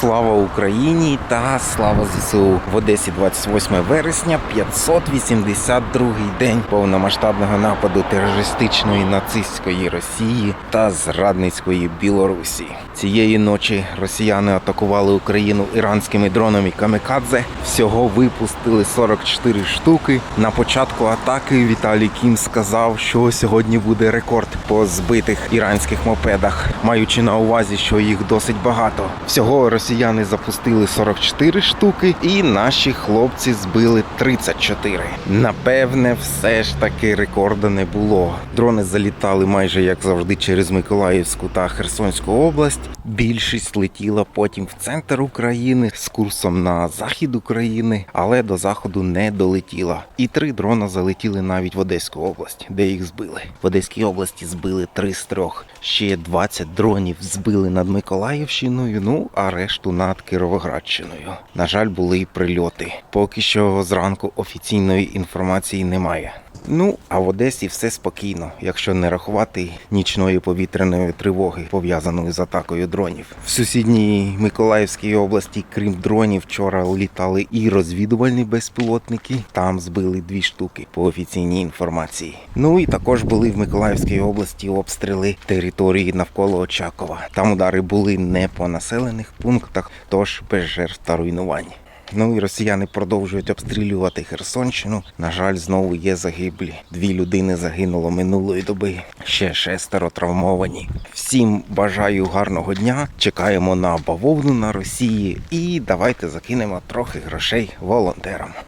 Слава Україні та слава ЗСУ в Одесі 28 вересня, 582-й день повномасштабного нападу терористичної нацистської Росії та зрадницької Білорусі. Цієї ночі росіяни атакували Україну іранськими дронами Камікадзе. Всього випустили 44 штуки. На початку атаки Віталій Кім сказав, що сьогодні буде рекорд по збитих іранських мопедах, маючи на увазі, що їх досить багато. Всього росіяни запустили 44 штуки, і наші хлопці збили 34. Напевне, все ж таки рекорду не було. Дрони залітали майже як завжди через Миколаївську та Херсонську область. Більшість летіла потім в центр України з курсом на захід України, але до заходу не долетіла. І три дрона залетіли навіть в Одеську область, де їх збили. В Одеській області збили три з трьох. Ще 20 дронів збили над Миколаївщиною. Ну а решту над Кіровоградщиною. На жаль, були й прильоти. Поки що зранку офіційної інформації немає. Ну, а в Одесі все спокійно, якщо не рахувати нічної повітряної тривоги, пов'язаної з атакою дронів. В сусідній Миколаївській області, крім дронів, вчора літали і розвідувальні безпілотники. Там збили дві штуки по офіційній інформації. Ну і також були в Миколаївській області обстріли території навколо Очакова. Там удари були не по населених пунктах, тож без жертв та руйнувань. Ну і росіяни продовжують обстрілювати Херсонщину. На жаль, знову є загиблі. Дві людини загинуло минулої доби. Ще шестеро травмовані. Всім бажаю гарного дня. Чекаємо на бавовну на Росії і давайте закинемо трохи грошей волонтерам.